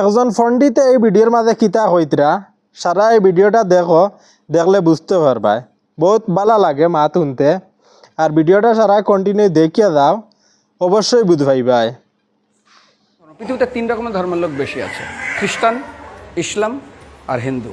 একজন পণ্ডিতে এই ভিডিওর মাঝে কিতা হইতরা সারা এই ভিডিওটা দেখো, দেখলে বুঝতে পারবাই বহুত ভালো লাগে মা তুনতে আর ভিডিওটা সারা কন্টিনিউ দেখিয়ে দাও অবশ্যই বুঝ পাইবাই পৃথিবীতে তিন রকমের ধর্মের লোক বেশি আছে। খ্রিস্টান ইসলাম আর হিন্দু।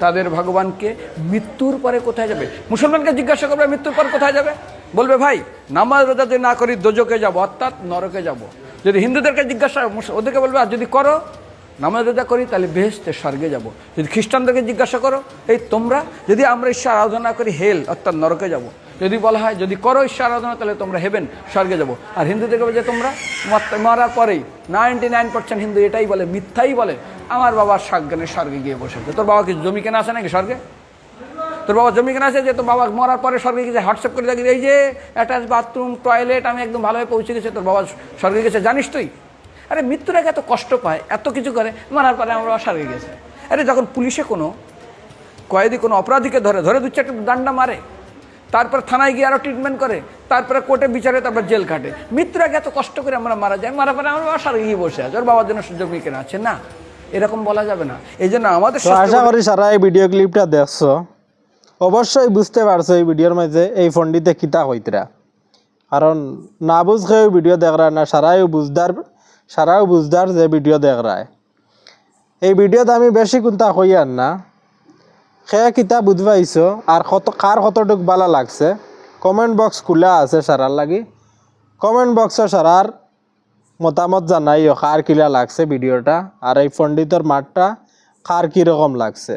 তাদের ভগবানকে মৃত্যুর পরে কোথায় যাবে? মুসলমানকে জিজ্ঞাসা করবে, মৃত্যুর পর কোথায় যাবে? বলবে, ভাই, নামাজ রোজা যদি না করি দোজকে যাব, অর্থাৎ নরকে যাব। যদি হিন্দুদেরকে জিজ্ঞাসা ওদেরকে বলবে, আর যদি করো, নামাজ রোজা করি, তাহলে বেহেস্তে স্বর্গে যাব। যদি খ্রিস্টানদেরকে জিজ্ঞাসা করো, এই তোমরা, যদি আমরা ঈশ্বর আরাধনা করি, হেল, অর্থাৎ নরকে যাব। যদি বলা হয়, যদি করো ঈশ্বর আরাধনা, তাহলে তোমরা হেবেন, স্বর্গে যাব। আর হিন্দুদেরকে বলে যে, তোমরা মরার পরেই নাইনটি নাইন পার্সেন্ট হিন্দু এটাই বলে, মিথ্যাই বলে। আমার বাবার সাজ্ঞানে স্বর্গে গিয়ে বসে। তোর বাবা কি জমি কেনা আছে নাকি স্বর্গে? তোর বাবা জমি কেনা আছে যে তোর বাবা মরার পরে স্বর্গে গেছে হোয়াটসঅ্যাপ করে দেখি এই যে অ্যাটাচ বাথরুম, টয়লেট, আমি একদম ভালোভাবে পৌঁছে গেছি, তোর বাবা স্বর্গে গেছে, জানিস তুই? আরে মৃত্যুর আগে এত কষ্ট পায়, এত কিছু করে, মরার পরে আমার বাবা স্বর্গে গেছে। আরে যখন পুলিশে কোনো, কয়েদি কোনো অপরাধীকে ধরে ধরে দু চারটে ডান্ডা মারে, তারপর থানায় গিয়ে আরও ট্রিটমেন্ট করে, তারপরে কোর্টে বিচারে, তারপর জেল কাটে মৃত্যুর এত কষ্ট করে আমরা মারা যাই মারা পরে আমার বাবা স্বর্গে গিয়ে বসে আছে, ওর বাবার জন্য জমি কেনা আছে, না। এরকম বলা যাবে না। এই জন্য আমাদের আশা করি সারা এই ভিডিও ক্লিপটা দেখছ। অবশ্যই বুঝতে পারছ এই ভিডিওর মাঝে এই ফন্ডিতে কিতা হইতরা। কারণ না বুঝকে ওই ভিডিও দেখ না সারাইও বুঝদার সারাও বুঝদার যে ভিডিও দেখ এই ভিডিওতে আমি বেশি কোনটা আর না। সে কিতা বুঝবাইছো আর কত কার কতটুক বালা লাগছে? কমেন্ট বক্স খোলা আছে সারার লাগি। কমেন্ট বক্সে সারার মতামত জানাইও কার কিলা লাগছে ভিডিওটা আর এই পণ্ডিতর মাঠটা কার কীরকম লাগছে।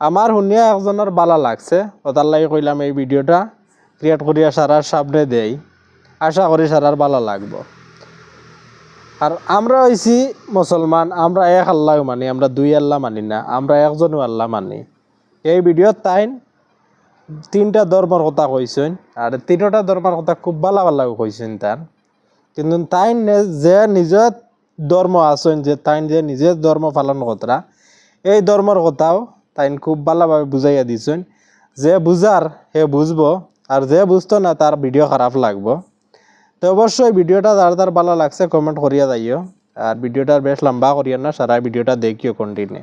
আমার শুনিয়া একজনের বালা লাগছে ওটার লাগি কইলাম এই ভিডিওটা ক্রিয়েট করিয়া সারার সামনে দেই। আশা করি সারার বালা লাগবো। আর আমরা হইছি মুসলমান আমরা এক আল্লাহ মানি, আমরা দুই আল্লাহ মানি না, আমরা একজনও আল্লাহ মানি। এই ভিডিওত তাইন তিনটা ধর্মর কথা কইছেন আর তিনটা ধর্মের কথা খুব ভালো ভালো কইছেন তার কিন্তু তাই যে নিজের ধর্ম আছেন যে তাই যে নিজের ধর্ম পালন কতরা এই ধর্মর কথাও তাই খুব ভালোভাবে বুঝাইয়া দিছেন যে বুঝার হে বুঝব আর যে বুঝতো না তার ভিডিও খারাপ লাগবো। তো অবশ্যই ভিডিওটা যার যার ভালো লাগছে কমেন্ট করিয়া যাইও। আর ভিডিওটার বেশ লম্বা করিয়া না সারা ভিডিওটা দেখিও কন্টিনিউ